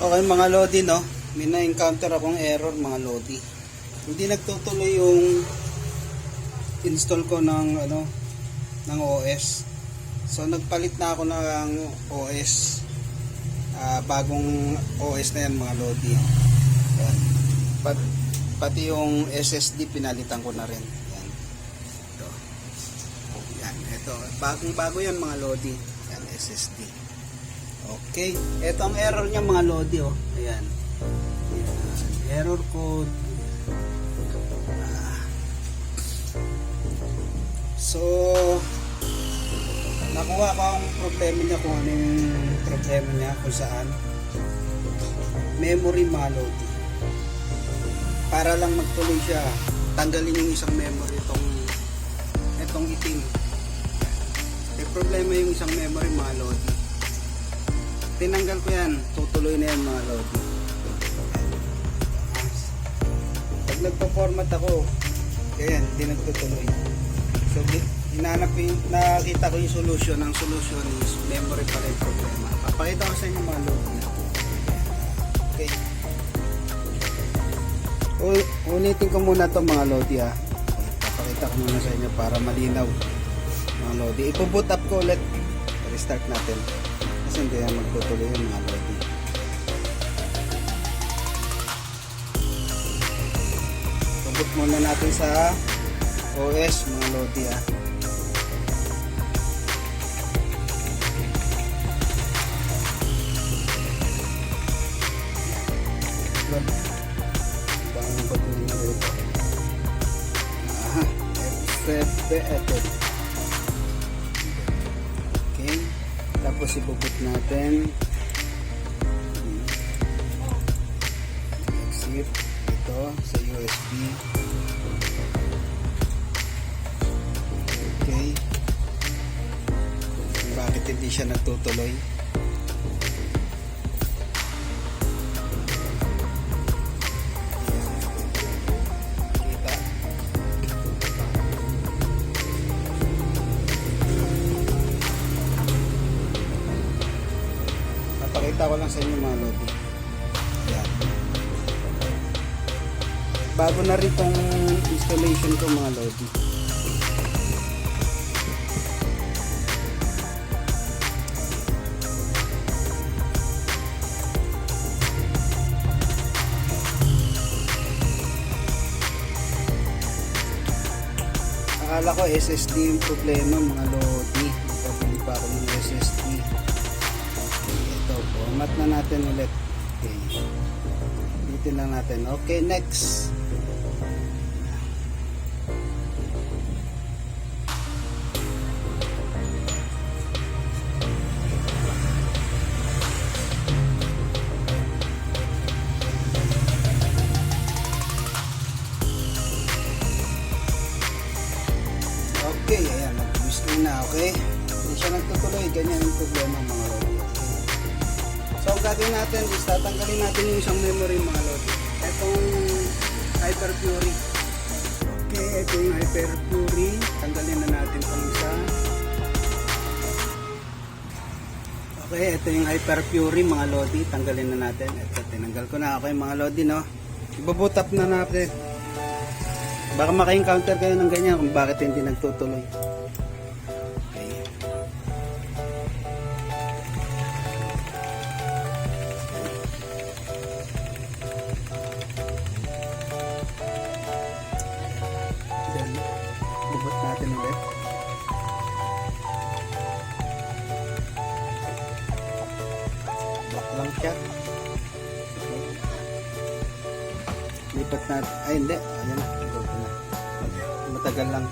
Okay mga Lodi no, may na-encounter akong error mga Lodi. Hindi nagtutuloy yung install ko ng ano ng OS. So nagpalit na ako ng OS. Ah, bagong OS na yan mga Lodi. Yan. Pat, pati yung SSD pinalitan ko na rin. Yan. Ito. Yan, ito. Bagong bago yan mga Lodi. Yan, SSD. Okay. Ito ang error niya mga Lodi oh. Ayan. Ayan. Error code. Ah. So, nakuha ko ang problema niya kung ano yung problema niya kung saan. Memory mga Lodi. Para lang magtuloy siya, tanggalin yung isang memory itong itong itim. May problema yung isang memory mga Lodi tinanggal ko yan. Tutuloy na yan mga lodi pag nagpa-format ako yan hindi nagtutuloy. So hinanap nakita ko yung solution. Ang solution is memory pala yung problema. Papakita ko sa inyo mga lodi okay. U- ulitin ko muna to mga lodi ha papakita ko muna sa inyo para malinaw mga lodi ipo-boot up ko ulit. Restart natin kasi hindi yan magtutuloy yung mga lodi. Pabot muna natin sa OS mga lodi ah. Well, Bang ba ito nyo ito? Ah, FFBF. Tapos ibubot natin. Exit ito sa USB. Okay. Bakit hindi siya nagtutuloy? Sa inyo mga lodi. Yan. Bago na rin tong installation ko mga lodi. Akala ko SSD yung problema mga lodi. Format na natin ulit. Okay. Dito lang natin. Okay, next. Okay, ayan. Nag-screen na, okay? Hindi siya nagtutuloy. Ganyan yung problema mga lodi. So, ang gagawin natin is tatanggalin natin yung isang memory mga lodi. Itong Hyper Fury. Okay, ito yung Hyper Fury. Tanggalin na natin itong isa. Okay, ito yung Hyper Fury mga lodi. Tanggalin na natin. Ito, tinanggal ko na. Okay mga lodi, no? Ibaboot up na natin. Baka maka-encounter kayo ng ganyan kung bakit hindi nagtutuloy. Natin ulit. Lang siya. Lipat natin. Ay, hindi. Ayan na. Matagal lang.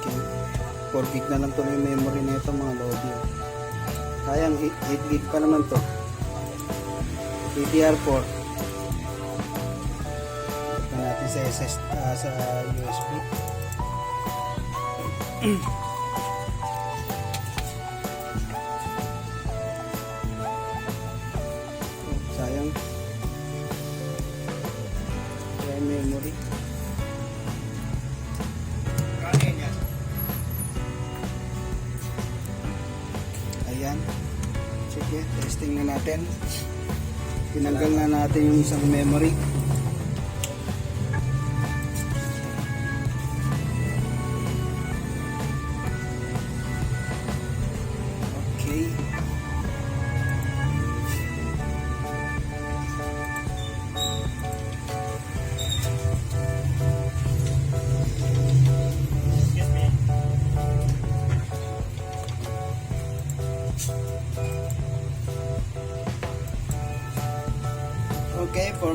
Okay. 4 gig na lang to yung memory na ito mga lodi. Sayang 8 gig pa naman to. DDR4. Ito natin sa SS ah, sa USB. Sayang. Kaya memory. Ayan. Sige, testing na natin. Tinanggal na natin yung isang memory.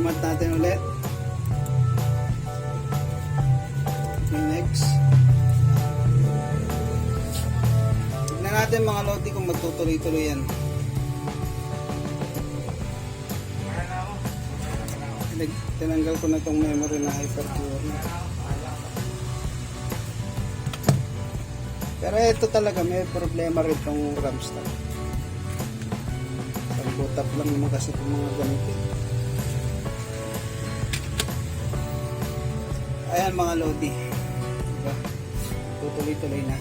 Format natin ulit. Okay, next. Tignan natin mga lodi kung magtutuloy-tuloy yan. Tinanggal ko na tong memory na hyperpure. Pero ito talaga may problema rin tong RAM stack. Pag boot up lang naman kasi itong mga ganito. Ayan mga lodi. Diba? Tutuloy-tuloy na.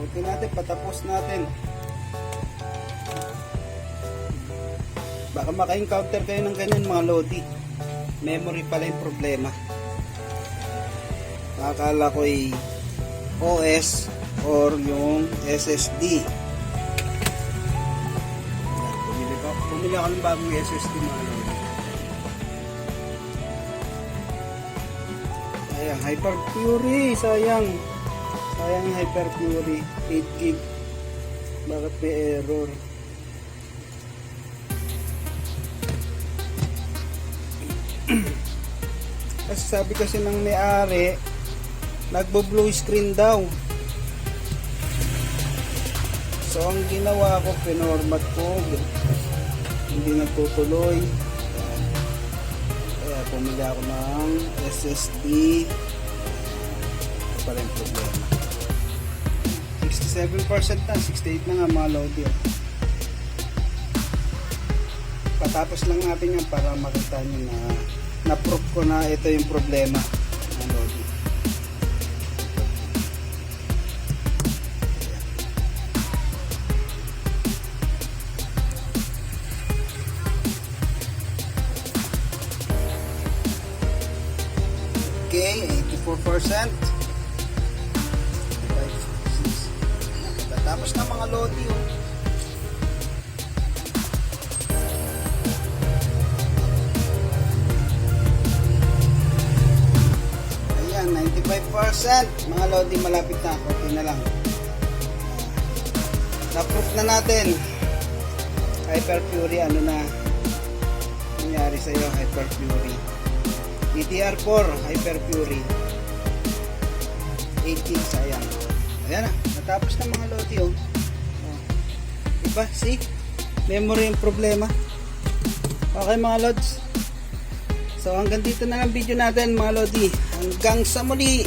Buti natin, patapos natin. Baka maka-encounter kayo ng ganyan mga lodi. Memory pala yung problema. Akala ko ay OS or yung SSD. Bumili, ko, bumili ako ng bagong SSD mga lodi. Sayang, Hyper Fury, sayang. Sayang Hyper Fury, 8 gig. Bakit may error? Kasi sabi kasi ng may-ari, nagbo-blue screen daw. So ang ginawa ko, pinormat ko, hindi nagtutuloy. Pumili ako ng SSD. Ito pa rin problema. 67% na, 68 na nga mga lodi. oh. Patapos lang natin yan para makita nyo na na-proof ko na ito yung problema 4%. Tapos na mga lodi oh. Ayan, 95%. Mga lodi malapit na. Kunti na lang. Na-proof na natin. Hyperfury, ano na nangyari sa'yo, Hyperfury. DDR4, Hyperfury. 8 gigs. Ayan. Ayan na. Natapos na mga loti. Oh. oh. Diba? See? Memory yung problema. Okay mga lods. So hanggang dito na ang video natin mga lodi. Hanggang sa muli.